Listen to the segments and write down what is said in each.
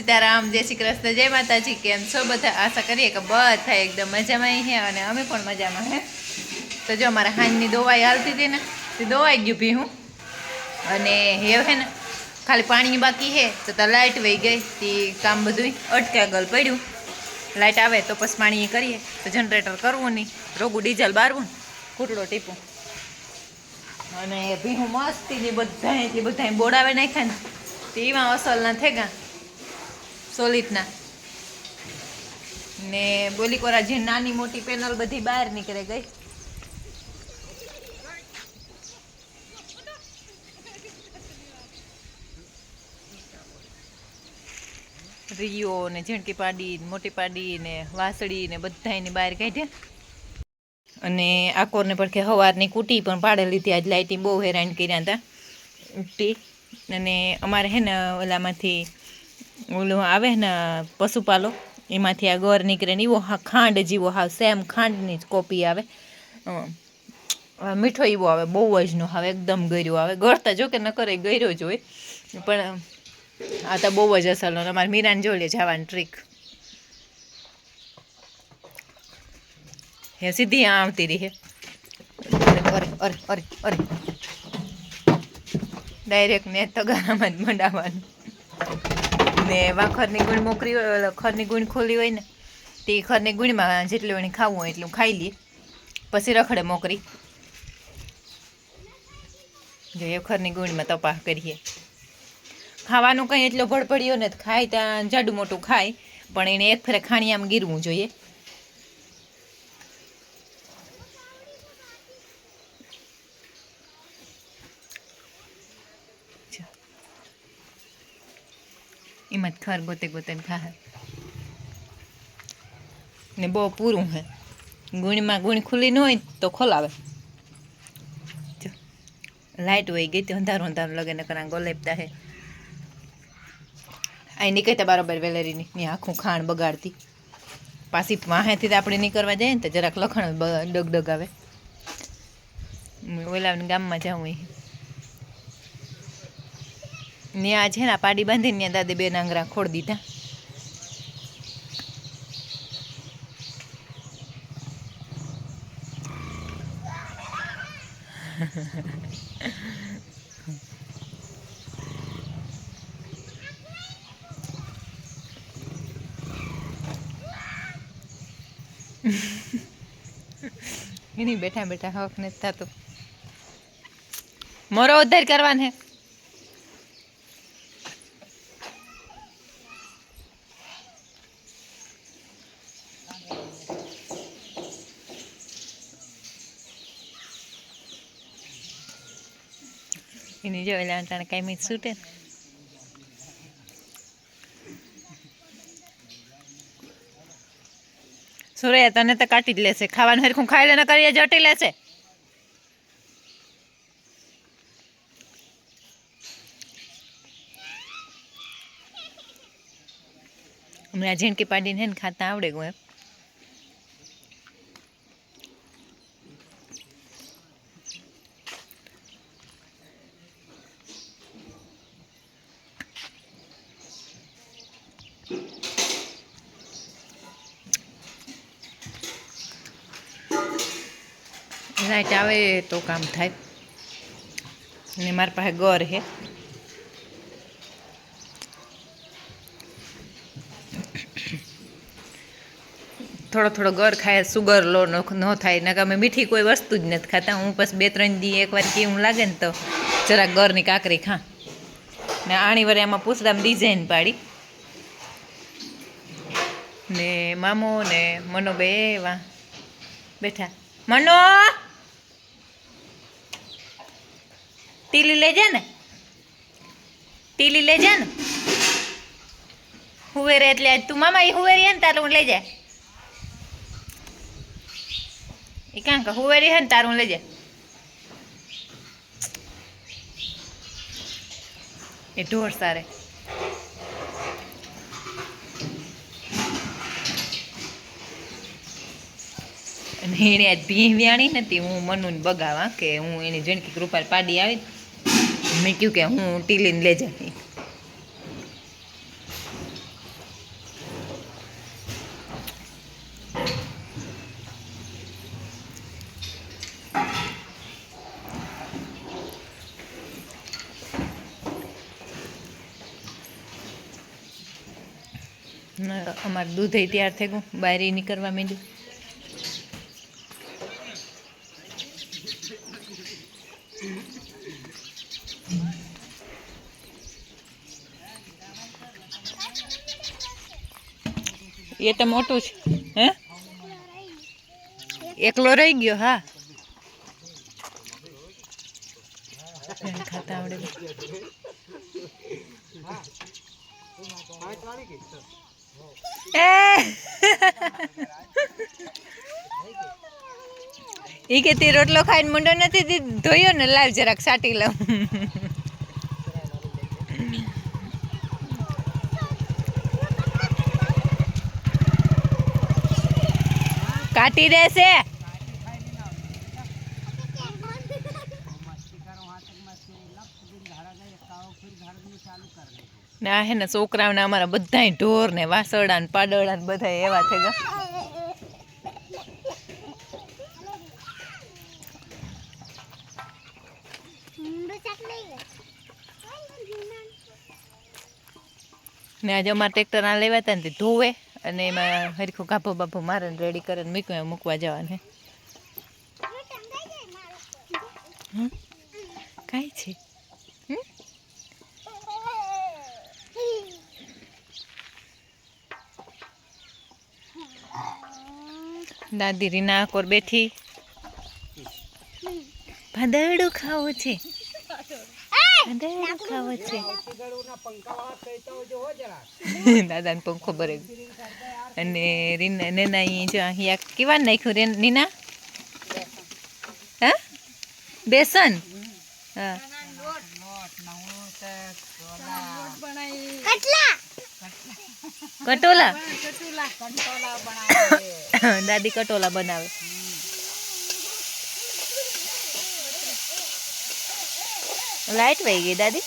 સીતારામ, જય શ્રી કૃષ્ણ, જય માતાજી, કેમ છો બધા? આશા કરીએ કે બધા એકદમ મજામાં હે અને અમે પણ મજામાં હે. તો જો મારા હાંજની દોવાઈ હાલતી હતી ને, તે દોવાઈ ગયું ભીહું અને હેવ હે ને, ખાલી પાણી બાકી હે, તો તો લાઇટ વહી ગઈ, તે કામ બધું અટકાગલ ગલ પડ્યું. લાઇટ આવે તો પછી પાણી કરીએ, તો જનરેટર કરવું નહીં, રોગું ડીઝલ બારવું કૂટડો ટીપું. અને ભીહું મસ્તીની બધા એટલી બધા બોડાવે નાખ્યા ને, તેમાં અસલ ના થેગા. સોલિડના. ને બોલી કોરા, જે નાની મોટી પેનલ બધી બહાર નીકળે ગઈ. રિયો ને ઝીણકી પાડી મોટી પાડી ને વાસળી ને બધા એની બહાર કાઢ્યા. અને આકોરને પડખે હવારની કૂટી પણ પાડેલી હતી, આજ લાઇટિંગ બહુ હેરાન કર્યા હતા. ઉટી અને અમારે હે ને ઓલામાંથી ઓલું આવે ને પશુપાલો, એમાંથી આ ગોર નીકળે ને એવો ખાંડ જેવો હાવ સેમ ખાંડની જ કોપી આવે. મીઠો એવો આવે, બહુ જ નો આવે, એકદમ ગર્યો આવે. ગળતા જો કે ન કરે ગર્યો જ હોય. પણ આ તો બહુ જ અસલનો અમારે મીરાને જોઈ જવાની ટ્રીક હે, સીધી આવતી રહી અરે અરે અરે અરે. ડાયરેક્ટ ને તગારામાં જ મંડાવવાનું ને વાખરની ગુણ મોકરી હોય ખરની ગુણ ખોલી હોય ને, તે ખરની ગુણમાં જેટલું એને ખાવું હોય એટલું ખાઈ લઈએ પછી રખડે મોકરી. જો એ ખરની ગુણમાં તપાસ કરીએ. ખાવાનું કંઈ એટલો ભડપડ્યો ને ખાય ત્યાં જાડું મોટું ખાય, પણ એને એક ફરે ખાણી આમ ગીરવું જોઈએ. એમાં જ ખર ગોતે ગોતે ખા ખાય ને બહુ પૂરું હે. ગુણીમાં ગુણી ખુલ્લી ન હોય તો ખોલાવે. લાઇટ હોય ગઈ તે અંધારું અંધારું લગે ને કરા ગોલેપતા હે. અહીં નીકળતા બરાબર વેલેરીની ની આખું ખાણ બગાડતી. પાછી વાહેથી આપણે નીકળવા જઈએ ને તો જરાક લખણ ડગ ડગડગ આવે ઓલા ગામમાં જાઉં એ ને આ છે ને પાડી બાંધીને ત્યાં દાદે બે નાંગરા ખોડ દીધા. એની બેઠા બેઠા હક નથી થતો. મોરો ઉદ્ધાર કરવાનો. હે એટલે તને કઈ મીઠ છૂટે સુરૈયા તને તો કાઢી જ લેશે ખાવાનું હરખું ખાઈ લે ને કરીએ જટી લેશે હમણાં ઝીણકી પાડીને ખાતા આવડે ગયું એમ લાઈટ આવે તો કામ થાય. ને મારી પાસે ગર હે થોડો થોડો ગર ખાય સુગર લો ન થાય ને અમે મીઠી કોઈ વસ્તુ જ નથી ખાતા. હું પછી બે ત્રણ દી એકવાર કેવું લાગે ને તો જરાક ગરની કાકરી ખા. ને આણી વરે આમાં પૂછડામાં ડિઝાઇન પાડી. ને મામો ને મનો બે એવા બેઠા. મનો! ટીલી લેજે ને. તીલી લેજે ને. હુવેરે એટલે તું મામા એ હુવેરી હે ને તારું લેજે. એ કાં કે હુવેરી હે ને તારું લેજે. એ ઢોર સારે. અને એણે આજ ભીં વ્યાણી નથી, હું મનુને બગાવા કે હું એની જણકી કૃપા પાડી આવી મેં કહ્યું કે હું ટીલીને લઈ જાય અમારું દૂધ તૈયાર થઈ ગયું. બહાર નીકળવા માંડ્યું. એ તો મોટું છે. હે? એકલો રહી ગયો, હા. ખાતા આવડે ઈ કે તે રોટલો ખાઈને મુંડો નથી ધોયો ને લાવ જરાક સાટી લઉં. કાટી દેશે. ને, હે ને, છોકરાઓને અમારા બધાય ઢોર ને વાસરડા ને પાડોળા ને બધા એવા થઈ ગયા. ને આજે અમારા ટ્રેક્ટર આ લેવાતા ને તે ધોવે. અને એમાં હરખું ગાભો બાભો મારે રેડી રેડી કરીને મૂક્યું એમ મૂકવા જવાને કાંઈ છે? દાદી રીના કોર બેઠી. ભાદરડું ખાવું છે. ભાદરડો ખાવો છે. દાદાને પંખો ભરે. અને રીના નેના અહીં જો અહીંયા કેવા નાખ્યું રે નીના? હા? બેસન? હા. કટોલા. દાદી કટોલા બનાવે. લાઈટ વહી ગઈ, દાદી.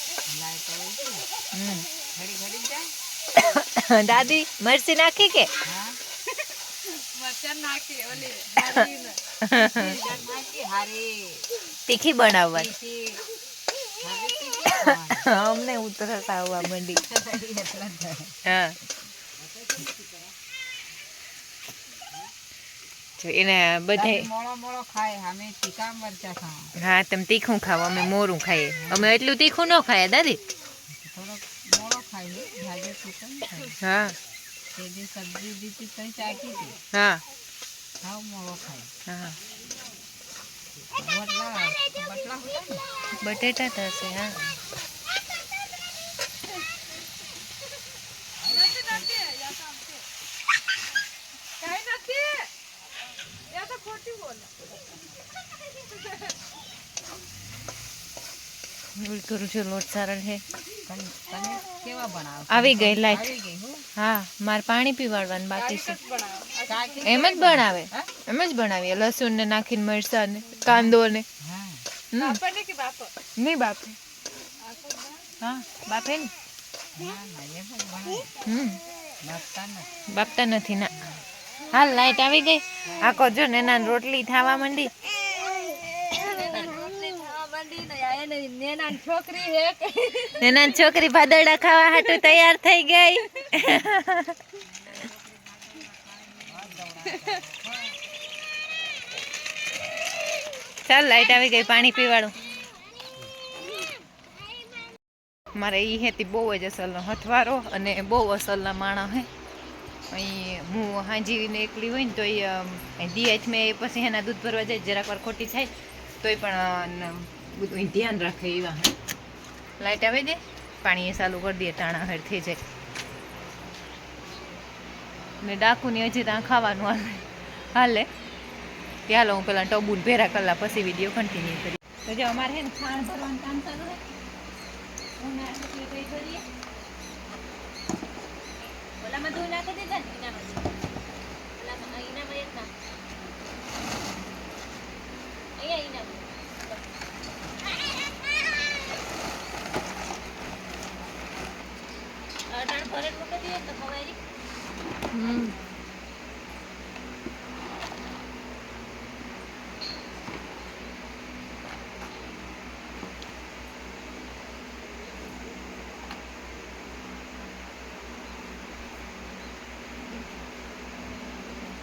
દાદી, મરચી નાખી કે? તીખી બનાવવાની. અમને ઉતરસ આવવા માંડી. હા. જો એને બધે મોળો મોળો ખાય અમે તીખા મરચા ખાવા. હા તમે તીખું ખાવ અમે મોરું ખાઈએ. અમે એટલું તીખું ન ખાઈએ દાદી. હા. હા. હા. બટેટા થશે હા. એવું કરું છું લોટ સારણ છે. આવી ગઈ લાઈટ. હું. હા મારે પાણી પીવાડવાનું બાકી છે. એમ જ બનાવે. એમ જ બનાવીએ લસણ ને નાખીને મરચાં ને કાંદો ને હા નહીં બાપે. હા બાપે ને? બાપતા નથી બાપતા નથી ના. હાલ લાઈટ આવી ગઈ. આખો જો ને રોટલી થાવા માંડી. નેના છોકરી ભાદરડા ખાવા હાટુ તૈયાર થઈ ગઈ. ચાલ લાઈટ આવી ગઈ, પાણી પીવાળું. મારે એ હેતી બહુ જ અસલનો હથવારો અને બહુ અસલના માણસ હે. અહીં હું હાંજીને એકલી હોય ને તો એ દિયાચ મેં પછી એના દૂધ ભરવા જાય, જરાક વાર ખોટી થાય, તોય પણ ધ્યાન રાખે એવા લાઇટ આવે છે? પાણી એ ચાલુ કરી દે, ટાણા હેર થઈ જાય. ને ડાકુની હજી ત્યાં ખાવાનું હાલે. હાલે. ત્યાં હું પેલા ટબુન ભેરા કલા પછી વીડિયો કન્ટિન્યુ કરી તો અમારે હે ને ખાણ ભરવાનું કામ ચાલુ હે ઉનાળા કરીએ? ઓલામાં ધોઈ નાખી દીધા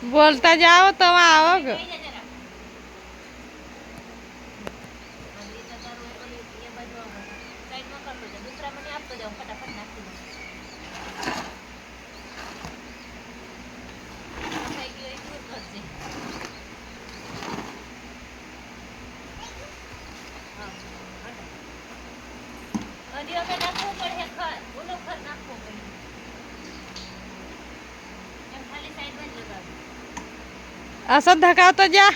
બોલતા જાઓ તો આવો આ સદ ધકાવતો જા.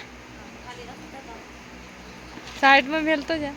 સાઈડમાં મેલતો જા.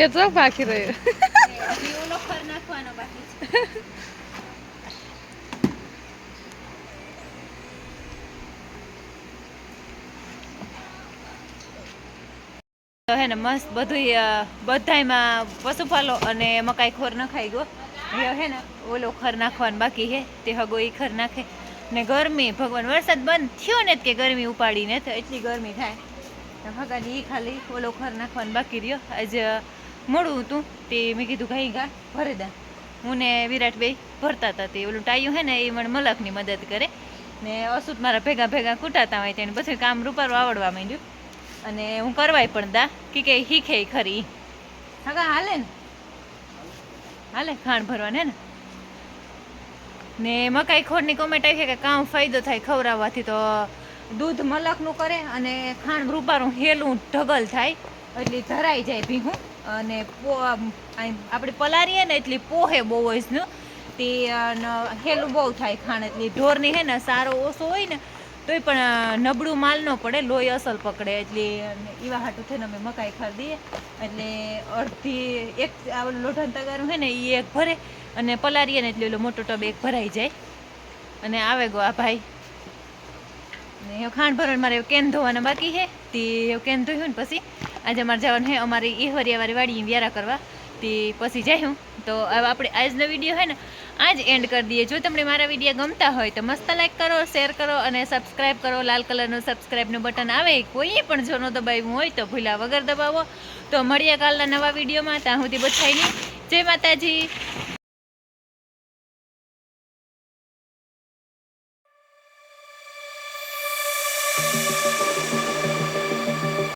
કેટલો બાકી રહ્યો ખર નાખવાનો બાકી તો હે ને મસ્ત બધું બધાયમાં પશુપાલો અને મકાઈ ખોર નખાઈ ગયો. હે ને ઓલો ખર નાખવાનું બાકી હે, તે હગો એ ખર નાખે. ને ગરમી, ભગવાન વરસાદ બંધ થયો ને કે ગરમી ઉપાડીને તો એટલી ગરમી થાય. ભગવાન એ ખાલી ઓલો ખર નાખવાનું બાકી રહ્યો. આજે મોડું હતું તે મેં કીધું ઘાઈ ઘા, ભરે દા. હું ને વિરાટભાઈ ભરતા હતા તે ઓલું ટાયું હે ને એ મને મલકની મદદ કરે. ને અસુટ મારા ભેગા ભેગા કૂટાતા હોય તેને પછી કામ રૂપારું આવડવા માંડ્યું. અને હું કરવાય પણ દા, કે કે શીખે ખરી. હા હાલે ને. હાલે ખાણ ભરવાને ને. ને મકાઈ ખોરની કોમેન્ટ આવી છે કે કામ ફાયદો થાય ખવડાવવાથી તો દૂધ મલકનું કરે અને ખાંડ રૂપારું હેલું ઢગલ થાય. એટલે ધરાઈ જાય ભીગું અને આપણે પલારીએ ને એટલી પોહે બહુ જ ને. તે હેલું બહુ થાય ખાંડ એટલે ઢોરની હે ને, સારો ઓછો હોય ને, તોય પણ નબળું માલ ન પડે, લોહી અસલ પકડે. એટલે એવા હાટું થઈને અમે મકાઈ ખરીદીએ એટલે અડધી એક લોઢન તગારું હે ને એ એક ભરે અને પલારીએ ને એટલે ઓલો મોટો ટબ એક ભરાઈ જાય. અને આવે ગો આ ભાઈ. ને ખાંડ ભરવાનું, મારે કેન ધોવાના બાકી છે તે કેન ધોયું ને પછી આજે અમારે જવાનું છે, અમારે એ હરિયાવાળી વાડી વ્યારા કરવા. તે પછી જઈશું તો હવે આપણે આજનો વીડિયો હોય ને, આજ એન્ડ કરી દઈએ. જો તમને મારા વીડિયો ગમતા હોય તો મસ્ત લાઈક કરો શેર કરો અને સબસ્ક્રાઈબ કરો. લાલ કલરનું સબસ્ક્રાઈબનું બટન આવે કોઈ પણ જો દબાવ્યું હોય તો ભૂલા વગર દબાવો. તો મળીએ કાલના નવા વિડીયોમાં. ત્યાં સુધી બચાવીને જય માતાજી.